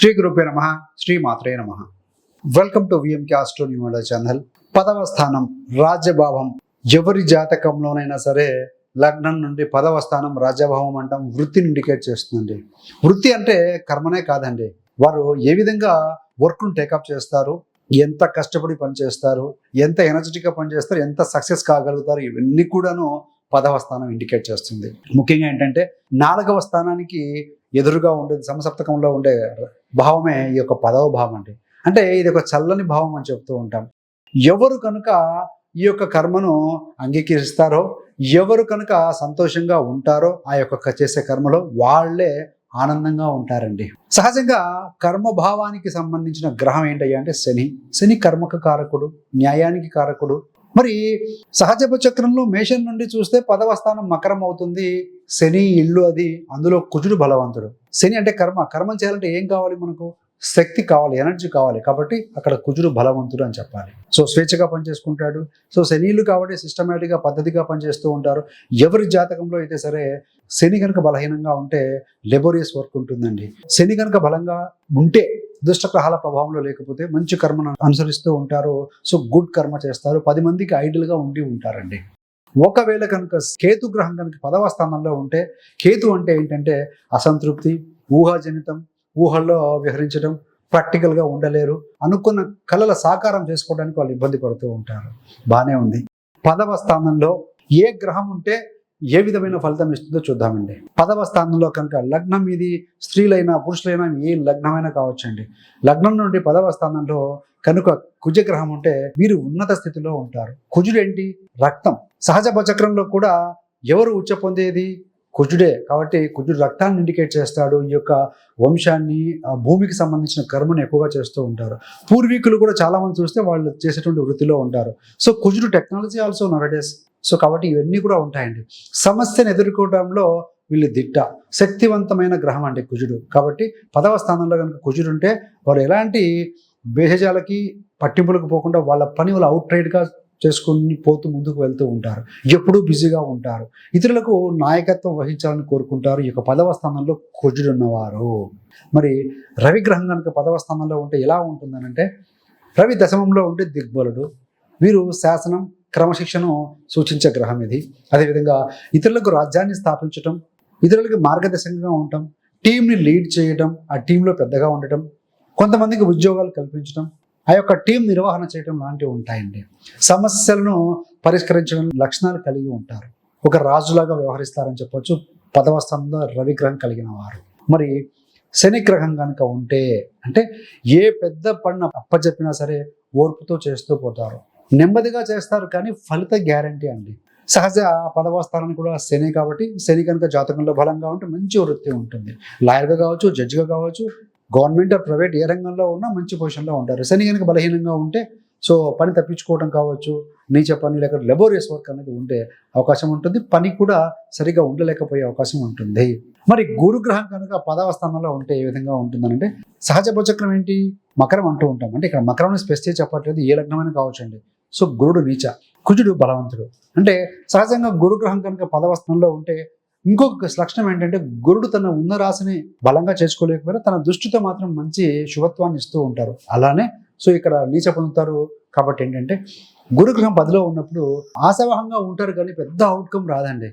శ్రీ గురుపే నమ. శ్రీ మాత్రే నమ వెల్కమ్ టు విఎంకే ఆస్ట్రో న్యూమోడా ఛానల్ పదవ స్థానం రాజ్యభావం ఎవరి జాతకంలోనైనా సరే లగ్నం నుండి పదవ స్థానం రాజ్యభావం అంటాం వృత్తిని ఇండికేట్ చేస్తుందండి. వృత్తి అంటే కర్మనే కాదండి. వారు ఏ విధంగా వర్క్ను టేకప్ చేస్తారు ఎంత కష్టపడి పనిచేస్తారు ఎంత ఎనర్జెటిక్గా పనిచేస్తారు ఎంత సక్సెస్ కాగలుగుతారు ఇవన్నీ కూడాను పదవ స్థానం ఇండికేట్ చేస్తుంది. ముఖ్యంగా ఏంటంటే నాలుగవ స్థానానికి ఎదురుగా ఉండేది సమసప్తకంలో ఉండే భావమే ఈ యొక్క పదవ భావం అండి. అంటే ఇది ఒక చల్లని భావం అని చెప్తూ ఉంటాం. ఎవరు కనుక ఈ యొక్క కర్మను అంగీకరిస్తారో ఎవరు కనుక సంతోషంగా ఉంటారో ఆ యొక్క చేసే కర్మలో వాళ్ళే ఆనందంగా ఉంటారండి. సహజంగా కర్మభావానికి సంబంధించిన గ్రహం ఏంటయ్యా అంటే శని. శని కర్మకు కారకుడు న్యాయానికి కారకుడు. మరి సహజ చక్రంలో మేషం నుండి చూస్తే పదవ స్థానం మకరం అవుతుంది. శని ఇల్లు అది అందులో కుజుడు బలవంతుడు. శని అంటే కర్మ. కర్మ చేయాలంటే ఏం కావాలి మనకు? శక్తి కావాలి ఎనర్జీ కావాలి కాబట్టి అక్కడ కుజుడు బలవంతుడు అని చెప్పాలి. సో స్వేచ్ఛగా పనిచేసుకుంటాడు. సో శనిలు కాబట్టి సిస్టమేటిక్గా పద్ధతిగా పనిచేస్తూ ఉంటారు. ఎవరి జాతకంలో అయితే సరే శని కనుక బలహీనంగా ఉంటే లెబోరియస్ వర్క్ ఉంటుందండి. శని కనుక బలంగా ఉంటే దుష్టగ్రహాల ప్రభావంలో లేకపోతే మంచి కర్మను అనుసరిస్తూ ఉంటారు. సో గుడ్ కర్మ చేస్తారు. పది మందికి ఐడియల్గా ఉండి ఉంటారండి. ఒకవేళ కనుక కేతు గ్రహం కనుక పదవ స్థానంలో ఉంటే కేతు అంటే ఏంటంటే అసంతృప్తి ఊహాజనితం ఊహల్లో విహరించడం ప్రాక్టికల్గా ఉండలేరు అనుకున్న కళల సాకారం చేసుకోవడానికి వాళ్ళు ఇబ్బంది పడుతూ ఉంటారు. బాగానే ఉంది. పదవ స్థానంలో ఏ గ్రహం ఉంటే ఏ విధమైన ఫలితం ఇస్తుందో చూద్దామండి. పదవ స్థానంలో కనుక లగ్నం ఇది స్త్రీలైనా పురుషులైనా ఏ లగ్నమైనా కావచ్చండి. లగ్నం నుండి పదవ స్థానంలో కనుక కుజగ్రహం ఉంటే వీరు ఉన్నత స్థితిలో ఉంటారు. కుజుడేంటి? రక్తం. సహజ చక్రంలో కూడా ఎవరు ఉచ్చ పొందేది? కుజుడే కాబట్టి కుజుడు రక్తాన్ని ఇండికేట్ చేస్తాడు. ఈ యొక్క వంశాన్ని భూమికి సంబంధించిన కర్మను ఎక్కువగా చేస్తూ ఉంటారు. పూర్వీకులు కూడా చాలా మంది చూస్తే వాళ్ళు చేసేటువంటి వృత్తిలో ఉంటారు. సో కుజుడు టెక్నాలజీ ఆల్సో నవడేస్ సో కాబట్టి ఇవన్నీ కూడా ఉంటాయండి. సమస్యను ఎదుర్కోవడంలో వీళ్ళు దిట్ట. శక్తివంతమైన గ్రహం అండి కుజుడు. కాబట్టి పదవ స్థానంలో కనుక కుజుడు ఉంటే వారు ఎలాంటి భేషజాలకి పట్టింపులకు పోకుండా వాళ్ళ పని వాళ్ళు అవుట్ రైడ్గా చేసుకుని పోతూ ముందుకు వెళ్తూ ఉంటారు. ఎప్పుడూ బిజీగా ఉంటారు. ఇతరులకు నాయకత్వం వహించాలని కోరుకుంటారు. ఈ యొక్క పదవ స్థానంలో కుజుడున్నవారు మరి రవి గ్రహం కనుక పదవ స్థానంలో ఉంటే ఎలా ఉంటుందనంటే రవి దశమంలో ఉంటే దిగ్బలుడు. వీరు శాసనం క్రమశిక్షణను సూచించే గ్రహం ఇది. అదేవిధంగా ఇతరులకు రాజ్యాన్ని స్థాపించటం ఇతరులకు మార్గదర్శకంగా ఉండటం టీంని లీడ్ చేయటం ఆ టీంలో పెద్దగా ఉండటం కొంతమందికి ఉద్యోగాలు కల్పించడం ఆ యొక్క టీం నిర్వహణ చేయడం లాంటివి ఉంటాయండి. సమస్యలను పరిష్కరించడం లక్షణాలు కలిగి ఉంటారు. ఒక రాజులాగా వ్యవహరిస్తారని చెప్పొచ్చు. పదవ స్థానంలో రవిగ్రహం కలిగిన వారు. మరి శనిగ్రహం కనుక ఉంటే అంటే ఏ పెద్ద పడిన అప్పచెప్పినా సరే ఓర్పుతో చేస్తూ పోతారు. నెమ్మదిగా చేస్తారు కానీ ఫలిత గ్యారంటీ అండి. సహజ పదవ స్థానం కూడా శని కాబట్టి శని కనుక జాతకంలో బలంగా ఉంటే మంచి వృత్తి ఉంటుంది. లాయర్గా కావచ్చు జడ్జిగా కావచ్చు గవర్నమెంట్ ఆర్ ప్రైవేట్ ఏ రంగంలో ఉన్నా మంచి పొజిషన్లో ఉంటారు. శని కనుక బలహీనంగా ఉంటే సో పని తప్పించుకోవడం కావచ్చు నీచ పని లేకపోతే లెబోరియస్ వర్క్ అనేది ఉండే అవకాశం ఉంటుంది. పని కూడా సరిగా ఉండలేకపోయే అవకాశం ఉంటుంది. మరి గురుగ్రహం కనుక పదవ స్థానంలో ఉంటే ఏ విధంగా ఉంటుందనంటే సహజ భోచక్రం ఏంటి? మకరం అంటూ ఉంటాం. అంటే ఇక్కడ మకరం స్పెస్ చెప్పట్లేదు ఏ లగ్నమైనా కావచ్చు అండి. సో గురుడు నీచ కుజుడు బలవంతుడు. అంటే సహజంగా గురుగ్రహం కనుక పదవ స్థానంలో ఉంటే ఇంకొక లక్షణం ఏంటంటే గురుడు తన ఉన్న రాశిని బలంగా చేసుకోలేకపోయినా తన దృష్టితో మాత్రం మంచి శుభత్వాన్ని ఇస్తూ ఉంటారు. అలానే సో ఇక్కడ నీచ పొందుతారు. కాబట్టి ఏంటంటే గురుగ్రహం పదిలో ఉన్నప్పుడు ఆశావహంగా ఉంటారు కానీ పెద్ద అవుట్కమ్ రాదండి.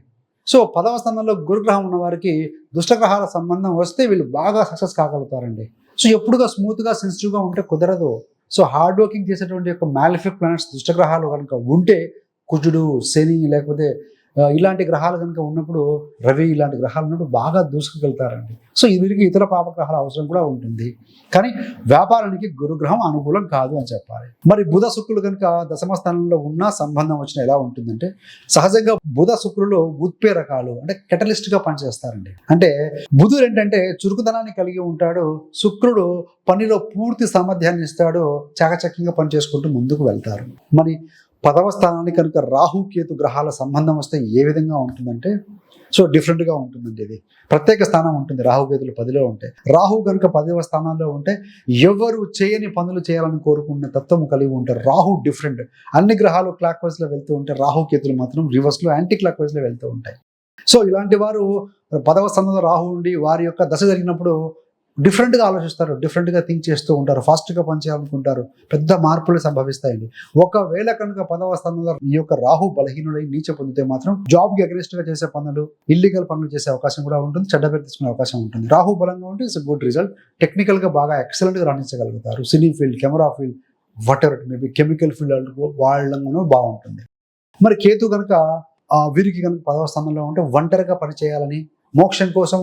సో పదవ స్థానంలో గురుగ్రహం ఉన్న వారికి దుష్టగ్రహాల సంబంధం వస్తే వీళ్ళు బాగా సక్సెస్ కాగలుగుతారండి. సో ఎప్పుడుగా స్మూత్గా సెన్సిటివ్గా ఉంటే కుదరదు. సో హార్డ్ వర్కింగ్ చేసేటువంటి యొక్క మ్యాలిఫిక్ ప్లానెట్స్ దుష్టగ్రహాలు కనుక ఉంటే కుజుడు శని లేకపోతే ఇలాంటి గ్రహాలు కనుక ఉన్నప్పుడు రవి ఇలాంటి గ్రహాలు ఉన్నప్పుడు బాగా దూసుకుకెళ్తారండి సో వీరికి ఇతర పాపగ్రహాల అవసరం కూడా ఉంటుంది. కానీ వ్యాపారానికి గురుగ్రహం అనుకూలం కాదు అని చెప్పాలి. మరి బుధ శుక్రులు కనుక దశమ స్థానంలో ఉన్న సంబంధం వచ్చిన ఎలా ఉంటుందంటే సహజంగా బుధ శుక్రులు ఉత్ప్రేరకాలు అంటే కెటలిస్ట్గా పనిచేస్తారండి. అంటే బుధుడు ఏంటంటే చురుకుదనాన్ని కలిగి ఉంటాడు శుక్రుడు పనిలో పూర్తి సామర్థ్యాన్ని ఇస్తాడు చాకచక్యంగా పనిచేసుకుంటూ ముందుకు వెళ్తారు. మరి పదవ స్థానానికి కనుక రాహు కేతు గ్రహాల సంబంధం వస్తే ఏ విధంగా ఉంటుందంటే సో డిఫరెంట్గా ఉంటుందండి ఇది. ప్రత్యేక స్థానం ఉంటుంది రాహు కేతులు పదిలో ఉంటే. రాహు కనుక పదవ స్థానాల్లో ఉంటే ఎవరు చేయని పనులు చేయాలని కోరుకున్న తత్వం కలిగి ఉంటారు రాహు డిఫరెంట్ అన్ని గ్రహాలు క్లాక్ వైజ్లో వెళ్తూ ఉంటే రాహు కేతులు మాత్రం రివర్స్లో యాంటీ క్లాక్ వైజ్లో వెళ్తూ ఉంటాయి. సో ఇలాంటి వారు పదవ స్థానంలో రాహు ఉండి వారి యొక్క దశ జరిగినప్పుడు డిఫరెంట్గా ఆలోచిస్తారు డిఫరెంట్గా థింక్ చేస్తూ ఉంటారు ఫాస్ట్గా పనిచేయాలనుకుంటారు పెద్ద మార్పులు సంభవిస్తాయండి. ఒకవేళ కనుక పదవ స్థానంలో ఈ యొక్క రాహు బలహీనుడై నీచ పొందితే మాత్రం జాబ్కి అగ్రెస్ట్గా చేసే పనులు ఇల్లీగల్ పనులు చేసే అవకాశం కూడా ఉంటుంది చెడ్డ పేరు తీసుకునే అవకాశం ఉంటుంది. రాహు బలంగా ఉంటే ఇట్స్ గుడ్ రిజల్ట్. టెక్నికల్గా బాగా ఎక్సలెంట్గా రాణించగలుగుతారు cine field camera field whatever maybe chemical field వాళ్ళను బాగుంటుంది. మరి కేతు కనుక వీరికి కనుక పదవ స్థానంలో ఉంటే ఒంటరిగా పని చేయాలని మోక్షం కోసం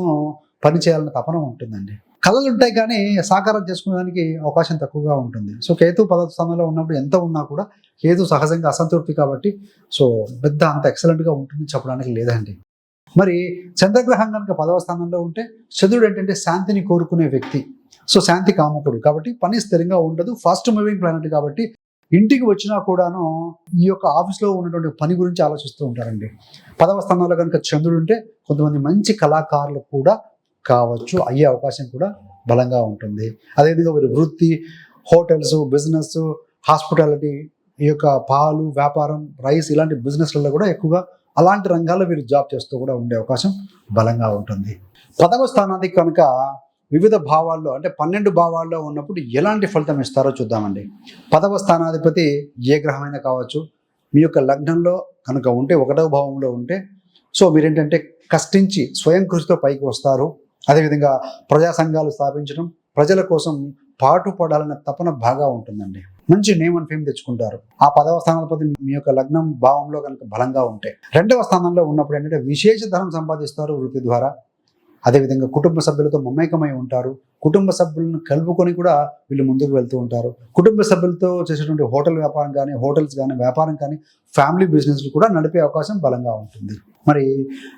పని చేయాలన్న తపన ఉంటుందండి. కళలు ఉంటాయి కానీ సాకారం చేసుకోవడానికి అవకాశం తక్కువగా ఉంటుంది. సో కేతు పదవ స్థానంలో ఉన్నప్పుడు ఎంత ఉన్నా కూడా కేతు సహజంగా అసంతృప్తి కాబట్టి సో పెద్ద అంత ఎక్సలెంట్గా ఉంటుంది చెప్పడానికి లేదండి. మరి చంద్రగ్రహం కనుక పదవ స్థానంలో ఉంటే చంద్రుడు ఏంటంటే శాంతిని కోరుకునే వ్యక్తి. సో శాంతి కాముకుడు కాబట్టి పని స్థిరంగా ఉండదు ఫాస్ట్ మూవింగ్ ప్లానెట్ కాబట్టి ఇంటికి వచ్చినా కూడాను ఈ యొక్క ఆఫీస్లో ఉన్నటువంటి పని గురించి ఆలోచిస్తూ ఉంటారండి. పదవ స్థానంలో కనుక చంద్రుడు ఉంటే కొంతమంది మంచి కళాకారులు కూడా కావచ్చు అయ్యే అవకాశం కూడా బలంగా ఉంటుంది. అదేవిధంగా మీరు వృత్తి హోటల్స్ బిజినెస్ హాస్పిటాలిటీ ఈ యొక్క పాలు వ్యాపారం రైస్ ఇలాంటి బిజినెస్లలో కూడా ఎక్కువగా అలాంటి రంగాల్లో వీరు జాబ్ చేస్తూ కూడా ఉండే అవకాశం బలంగా ఉంటుంది. పదవ స్థానానికి కనుక వివిధ భావాల్లో అంటే పన్నెండు భావాల్లో ఉన్నప్పుడు ఎలాంటి ఫలితం ఇస్తారో చూద్దామండి. పదవ స్థానాధిపతి ఏ గ్రహమైనా కావచ్చు మీ యొక్క లగ్నంలో కనుక ఉంటే ఒకటవ భావంలో ఉంటే సో మీరేంటంటే కష్టించి స్వయం కృషితో పైకి వస్తారు. అదేవిధంగా ప్రజా సంఘాలు స్థాపించడం ప్రజల కోసం పాటుపడాలన్న తపన బాగా ఉంటుందండి. మంచి నేమ్ అండ్ ఫేమ్ తెచ్చుకుంటారు. ఆ పదవ స్థానాధిపతి మీ యొక్క లగ్నం భావంలో కనుక బలంగా ఉంటే. రెండవ స్థానంలో ఉన్నప్పుడు ఏంటంటే విశేష ధనం సంపాదిస్తారు వృత్తి ద్వారా. అదేవిధంగా కుటుంబ సభ్యులతో మమేకమై ఉంటారు. కుటుంబ సభ్యులను కలుపుకొని కూడా వీళ్ళు ముందుకు వెళ్తూ ఉంటారు. కుటుంబ సభ్యులతో చేసేటువంటి హోటల్ వ్యాపారం కానీ హోటల్స్ కానీ వ్యాపారం కానీ ఫ్యామిలీ బిజినెస్లు కూడా నడిపే అవకాశం బలంగా ఉంటుంది. మరి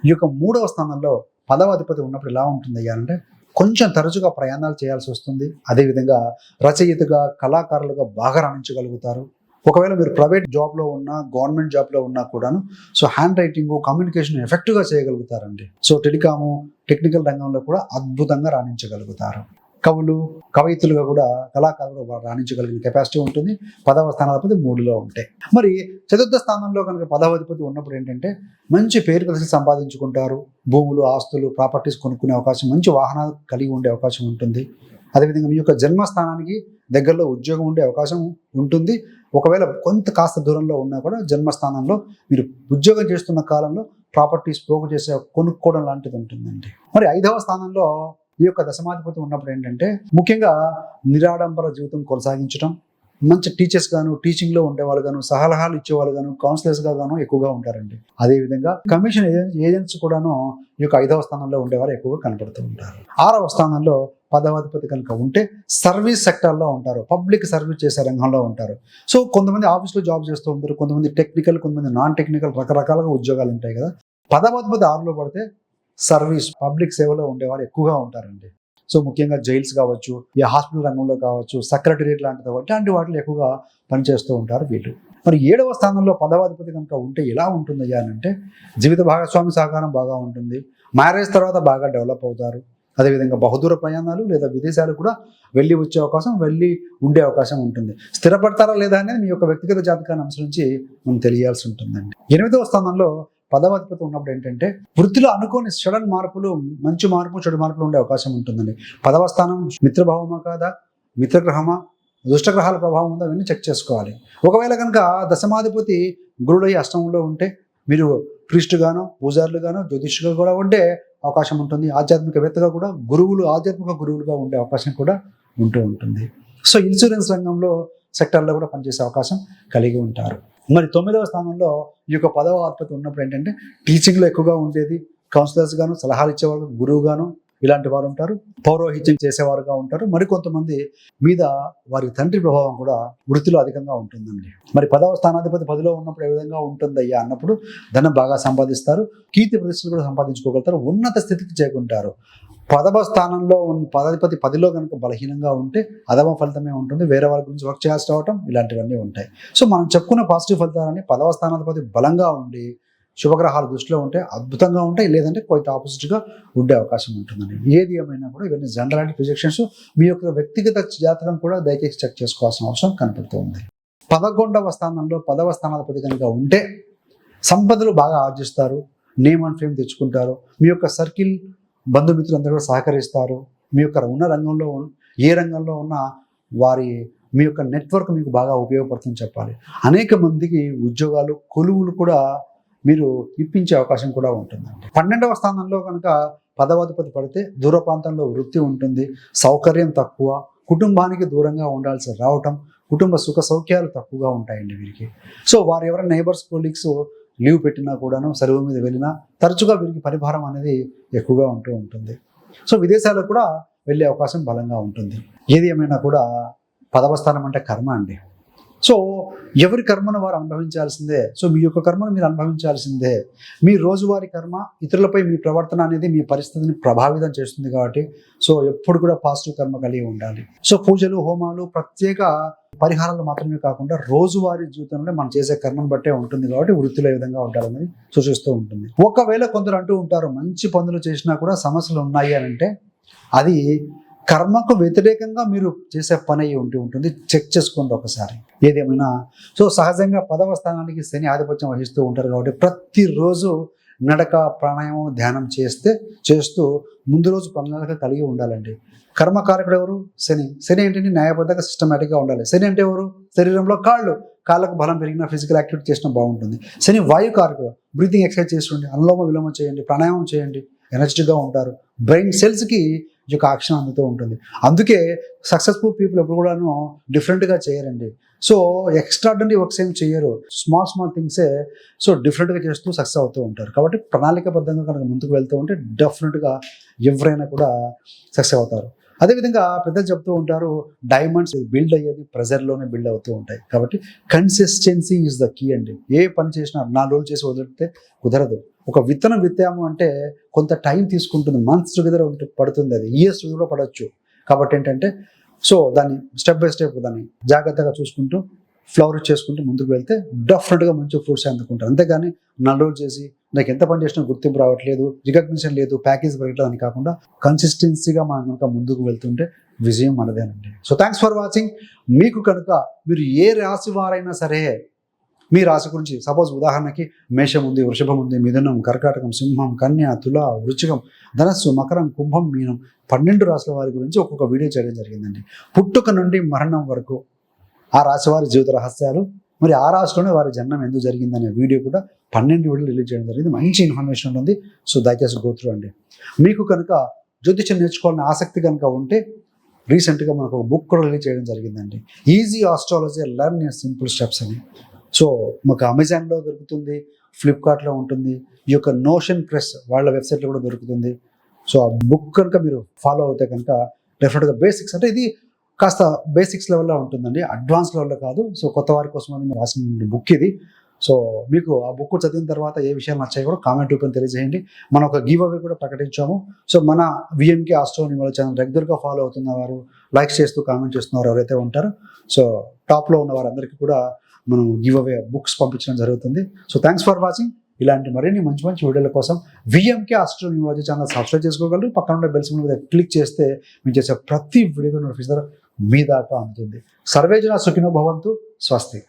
ఈ యొక్క మూడవ స్థానంలో పదవ అధిపతి ఉన్నప్పుడు ఎలా ఉంటుంది అయ్యా అంటే కొంచెం తరచుగా ప్రయాణాలు చేయాల్సి వస్తుంది. అదేవిధంగా రచయితగా కళాకారులుగా బాగా రాణించగలుగుతారు. ఒకవేళ మీరు ప్రైవేట్ జాబ్లో ఉన్నా గవర్నమెంట్ జాబ్లో ఉన్నా కూడాను సో హ్యాండ్ రైటింగ్ కమ్యూనికేషన్ ఎఫెక్టివ్గా చేయగలుగుతారండి. సో టెలికాము టెక్నికల్ రంగంలో కూడా అద్భుతంగా రాణించగలుగుతారు. కవులు కవయితులుగా కూడా కళాకారులు రాణించగలిగిన కెపాసిటీ ఉంటుంది. పదవ స్థానాధిపతి మూడులో ఉంటాయి. మరి చతుర్థ స్థానంలో కనుక పదవాధిపతి ఉన్నప్పుడు ఏంటంటే మంచి పేరు ప్రతిష్ట సంపాదించుకుంటారు. భూములు ఆస్తులు ప్రాపర్టీస్ కొనుక్కునే అవకాశం మంచి వాహనాలు కలిగి ఉండే అవకాశం ఉంటుంది. అదేవిధంగా మీ యొక్క జన్మస్థానానికి దగ్గరలో ఉద్యోగం ఉండే అవకాశం ఉంటుంది. ఒకవేళ కొంత కాస్త దూరంలో ఉన్నా కూడా జన్మస్థానంలో మీరు ఉద్యోగం చేస్తున్న కాలంలో ప్రాపర్టీస్ పోగు చేసే కొనుక్కోవడం లాంటిది ఉంటుందండి. మరి ఐదవ స్థానంలో ఈ యొక్క దశమాధిపతి ఉన్నప్పుడు ఏంటంటే ముఖ్యంగా నిరాడంబర జీవితం కొనసాగించడం మంచి టీచర్స్ గాను టీచింగ్లో ఉండేవాళ్ళు గాను సలహాలు ఇచ్చేవాళ్ళు గాను కౌన్సిలర్స్ గాను ఎక్కువగా ఉంటారండి. అదేవిధంగా కమిషన్ ఏజెంట్స్ కూడాను ఈ యొక్క ఐదవ స్థానంలో ఉండేవారు ఎక్కువగా కనపడుతూ ఉంటారు. ఆరవ స్థానంలో పదవాధిపతి కనుక ఉంటే సర్వీస్ సెక్టార్లో ఉంటారు పబ్లిక్ సర్వీస్ చేసే రంగంలో ఉంటారు. సో కొంతమంది ఆఫీస్లో జాబ్ చేస్తూ ఉంటారు కొంతమంది టెక్నికల్ కొంతమంది నాన్ టెక్నికల్ రకరకాలుగా ఉద్యోగాలు ఉంటాయి కదా. పదవాధిపతి ఆరులో పడితే సర్వీస్ పబ్లిక్ సేవలో ఉండేవారు ఎక్కువగా ఉంటారండి. సో ముఖ్యంగా జైల్స్ కావచ్చు ఈ హాస్పిటల్ రంగంలో కావచ్చు సెక్రటరియట్ లాంటిది ఇలాంటి వాటిలో ఎక్కువగా పనిచేస్తూ ఉంటారు వీళ్ళు. మరి ఏడవ స్థానంలో పదవాధిపతి కనుక ఉంటే ఎలా ఉంటుంది అని అంటే జీవిత భాగస్వామి సహకారం బాగా ఉంటుంది. మ్యారేజ్ తర్వాత బాగా డెవలప్ అవుతారు. అదేవిధంగా బహుదూర ప్రయాణాలు లేదా విదేశాలు కూడా వెళ్ళి వచ్చే అవకాశం వెళ్ళి ఉండే అవకాశం ఉంటుంది. స్థిరపడతారా లేదా అనేది మీ యొక్క వ్యక్తిగత జాతకాన్ని అనుసరించి మనం తెలియాల్సి ఉంటుందండి. ఎనిమిదవ స్థానంలో పదవాధిపతి ఉన్నప్పుడు ఏంటంటే వృత్తిలో అనుకోని సడన్ మార్పులు మంచి మార్పు చెడు మార్పులు ఉండే అవకాశం ఉంటుందండి. పదవ స్థానం మిత్రభావమా కాదా? మిత్రగ్రహమా? దుష్టగ్రహాల ప్రభావం ఉందా? అవన్నీ చెక్ చేసుకోవాలి. ఒకవేళ కనుక దశమాధిపతి గురుడై అష్టమంలో ఉంటే మీరు క్రీస్టుగానో పూజారులుగాను జ్యోతిష్గా కూడా ఉండే అవకాశం ఉంటుంది. ఆధ్యాత్మికవేత్తగా కూడా గురువులు ఆధ్యాత్మిక గురువులుగా ఉండే అవకాశం కూడా ఉంటూ ఉంటుంది. సో ఇన్సూరెన్స్ రంగంలో సెక్టర్లో కూడా పనిచేసే అవకాశం కలిగి ఉంటారు. మరి తొమ్మిదవ స్థానంలో ఈ యొక్క పదవ ఆధిపతి ఉన్నప్పుడు ఏంటంటే టీచింగ్లో ఎక్కువగా ఉండేది. కౌన్సిలర్స్ గాను సలహాలు ఇచ్చేవాళ్ళు గురువు గాను ఇలాంటి వారు ఉంటారు. పౌరోహిత్యం చేసేవారుగా ఉంటారు. మరికొంతమంది మీద వారి తండ్రి ప్రభావం కూడా వృత్తిలో అధికంగా ఉంటుందండి. మరి పదవ స్థానాధిపతి పదిలో ఉన్నప్పుడు ఏ విధంగా ఉంటుందయ్యా అన్నప్పుడు ధనం బాగా సంపాదిస్తారు. కీర్తి ప్రతిష్టలు కూడా సంపాదించుకోగలుగుతారు. ఉన్నత స్థితికి చేకుంటారు పదవ స్థానంలో ఉన్న పదాధిపతి పదిలో కనుక బలహీనంగా ఉంటే అధమ ఫలితమే ఉంటుంది. వేరే వాళ్ళ గురించి వర్క్ చేయాల్సి రావటం ఇలాంటివన్నీ ఉంటాయి. సో మనం చెప్పుకున్న పాజిటివ్ ఫలితాలని పదవ స్థానాధిపతి బలంగా ఉండి శుభగ్రహాలు దృష్టిలో ఉంటే అద్భుతంగా ఉంటాయి. లేదంటే కొంత ఆపోజిట్గా ఉండే అవకాశం ఉంటుందండి. ఏది ఏమైనా కూడా ఇవన్నీ జనరల్ ప్రిజెక్షన్స్ మీ యొక్క వ్యక్తిగత జాతకం కూడా దయచేసి చెక్ చేసుకోవాల్సిన అవసరం కనపడుతూ ఉంది. పదకొండవ స్థానంలో పదవ స్థానాధిపతి కనుక ఉంటే సంపదలు బాగా ఆర్జిస్తారు. నేమ్ అండ్ ఫేమ్ తెచ్చుకుంటారు. మీ యొక్క సర్కిల్ బంధుమిత్రులందరూ కూడా సహకరిస్తారు. మీ యొక్క ఉన్న రంగంలో ఏ రంగంలో ఉన్నా వారి మీ యొక్క నెట్వర్క్ మీకు బాగా ఉపయోగపడుతుందని చెప్పాలి. అనేక మందికి ఉద్యోగాలు కొలువులు కూడా మీరు ఇప్పించే అవకాశం కూడా ఉంటుందండి. పన్నెండవ స్థానంలో కనుక పదవాధిపతి పడితే దూర ప్రాంతంలో వృత్తి ఉంటుంది సౌకర్యం తక్కువ కుటుంబానికి దూరంగా ఉండాల్సి రావటం కుటుంబ సుఖ సౌఖ్యాలు తక్కువగా ఉంటాయండి వీరికి. సో వారు ఎవరైనా నైబర్స్ కొలీగ్స్ లీవ్ పెట్టినా కూడాను సెలవు మీద వెళ్ళినా తరచుగా వీరికి పరిభారం అనేది ఎక్కువగా ఉంటూ ఉంటుంది. సో విదేశాలకు కూడా వెళ్ళే అవకాశం బలంగా ఉంటుంది. ఏది ఏమైనా కూడా పదవ స్థానం అంటే కర్మ అండి. సో ఎవరి కర్మను వారు అనుభవించాల్సిందే? సో మీ యొక్క కర్మను మీరు అనుభవించాల్సిందే. మీ రోజువారీ కర్మ ఇతరులపై మీ ప్రవర్తన అనేది మీ పరిస్థితిని ప్రభావితం చేస్తుంది కాబట్టి సో ఎప్పుడు కూడా పాజిటివ్ కర్మ కలిగి ఉండాలి. సో పూజలు హోమాలు ప్రత్యేక పరిహారాలు మాత్రమే కాకుండా రోజువారీ జీవితంలో మనం చేసే కర్మను బట్టే ఉంటుంది కాబట్టి వృత్తిలో ఏ విధంగా ఉండాలని సూచిస్తూ ఉంటుంది. ఒకవేళ కొందరు అంటూ ఉంటారు మంచి పనులు చేసినా కూడా సమస్యలు ఉన్నాయి అని అంటే అది కర్మకు వ్యతిరేకంగా మీరు చేసే పని అయి ఉంటూ ఉంటుంది. చెక్ చేసుకోండి ఒకసారి. ఏదేమైనా సో సహజంగా పదవ స్థానానికి శని ఆధిపత్యం వహిస్తూ ఉంటారు కాబట్టి ప్రతిరోజు నడక ప్రాణాయామం ధ్యానం చేస్తే చేస్తూ ముందు రోజు ప్రణాళిక కలిగి ఉండాలండి. కర్మకారకుడు ఎవరు? శని. శని ఏంటంటే న్యాయబద్ధంగా సిస్టమేటిక్గా ఉండాలి. శని అంటే ఎవరు? శరీరంలో కాళ్ళు. కాళ్ళకు బలం పెరిగిన ఫిజికల్ యాక్టివిటీ చేసిన బాగుంటుంది. శని వాయు కారకుడు. బ్రీతింగ్ ఎక్సర్సైజ్ చేస్తుండే. అనులోమ విలోమ చేయండి. ప్రాణాయామం చేయండి. ఎనర్జెటిక్గా ఉంటారు. బ్రెయిన్ సెల్స్కి యొక్క ఆక్షన్ అందుతూ ఉంటుంది. అందుకే సక్సెస్ఫుల్ పీపుల్ ఎప్పుడు కూడాను డిఫరెంట్గా చేయరండి. సో ఎక్స్ట్రాడనరీ వర్క్స్ ఏం చేయరు. స్మాల్ స్మాల్ థింగ్సే సో డిఫరెంట్గా చేస్తూ సక్సెస్ అవుతూ ఉంటారు. కాబట్టి ప్రణాళికబద్ధంగా కనుక ముందుకు వెళ్తూ ఉంటే డెఫినెట్గా ఎవరైనా కూడా సక్సెస్ అవుతారు. అదేవిధంగా పెద్దలు చెప్తూ ఉంటారు డైమండ్స్ బిల్డ్ అయ్యేది ప్రెజర్లోనే బిల్డ్ అవుతూ ఉంటాయి. కాబట్టి కన్సిస్టెన్సీ ఈజ్ ద కీ అండి. ఏ పని చేసినా నాలుగు రోజులు చేసి వదిలితే కుదరదు. ఒక విత్తనం విత్తాము అంటే కొంత టైం తీసుకుంటుంది మంత్స్ టుగెదర్ పడుతుంది అది. ఇయర్స్ కూడా పడవచ్చు కాబట్టి ఏంటంటే సో దాన్ని స్టెప్ బై స్టెప్ దాన్ని జాగ్రత్తగా చూసుకుంటూ ఫ్లవర్ చేసుకుంటూ ముందుకు వెళ్తే డెఫినెట్గా మంచి ఫ్రూట్స్ అందుకుంటారు. అంతేగాని నల్లోలు చేసి నాకు ఎంత పని చేసినా గుర్తింపు రావట్లేదు రికగ్నిషన్ లేదు ప్యాకేజ్ పెరగట్లేదు అని కాకుండా కన్సిస్టెన్సీగా మనం కనుక ముందుకు వెళ్తుంటే విజయం మనదేనండి. So thanks for watching. మీకు కనుక మీరు ఏ రాశి వారైనా సరే మీ రాశి గురించి సపోజ్ ఉదాహరణకి మేషం ఉంది వృషభం ఉంది మిథునం కర్కాటకం సింహం కన్య తుల వృచ్చికం ధనస్సు మకరం కుంభం మీనం పన్నెండు రాశుల వారి గురించి ఒక్కొక్క వీడియో చేయడం జరిగిందండి. పుట్టుక నుండి మరణం వరకు ఆ రాశి వారి జీవిత రహస్యాలు మరి ఆ రాశిలోనే వారి జన్మం ఎందుకు జరిగిందనే వీడియో కూడా పన్నెండు వీడియోలు రిలీజ్ చేయడం జరిగింది. మంచి ఇన్ఫర్మేషన్ ఉంది. సో దయచేసి గోత్రు అండి. మీకు కనుక జ్యోతిష్యం నేర్చుకోవాలని ఆసక్తి కనుక ఉంటే రీసెంట్గా మనకు ఒక బుక్ కూడా రిలీజ్ చేయడం జరిగిందండి. Easy astrology learn simple steps అని. సో మాకు అమెజాన్లో దొరుకుతుంది ఫ్లిప్కార్ట్లో ఉంటుంది. ఈ యొక్క నోషన్ ప్రెస్ వాళ్ళ వెబ్సైట్లో కూడా దొరుకుతుంది. సో ఆ బుక్ కనుక మీరు ఫాలో అవుతే కనుక డెఫినెట్గా బేసిక్స్ అంటే ఇది కాస్త బేసిక్స్ లెవెల్లో ఉంటుందండి. అడ్వాన్స్ లెవెల్లో కాదు. సో కొత్త వారి కోసం అని మీరు రాసిన బుక్ ఇది. సో మీకు ఆ బుక్ చదివిన తర్వాత ఏ విషయాలు నచ్చాయి కూడా కామెంట్ రూపంలో తెలియజేయండి. మనం ఒక గివ్ అవే కూడా ప్రకటించాము. సో మన విఎంకే ఆస్ట్రో వాళ్ళ ఛానల్ రెగ్యులర్గా ఫాలో అవుతున్న వారు లైక్స్ చేస్తూ కామెంట్ చేస్తున్నవారు ఎవరైతే ఉంటారో సో టాప్లో ఉన్న వారందరికీ కూడా మనం గివ్ అవే బుక్స్ పంపించడం జరుగుతుంది. సో థ్యాంక్స్ ఫర్ వాచింగ్ ఇలాంటి మరిన్ని మంచి మంచి వీడియోల కోసం విఎంకే ఆస్ట్రోనియాలజీ ఛానల్ సబ్స్క్రైబ్ చేసుకోగలరు. పక్కన ఉన్న బెల్స్ మీద క్లిక్ చేస్తే మేము చేసే ప్రతి వీడియో నోటిఫికేషన్ మీ దాకా అందుతుంది. సర్వేజన సుఖినో భవంతు. స్వస్తి.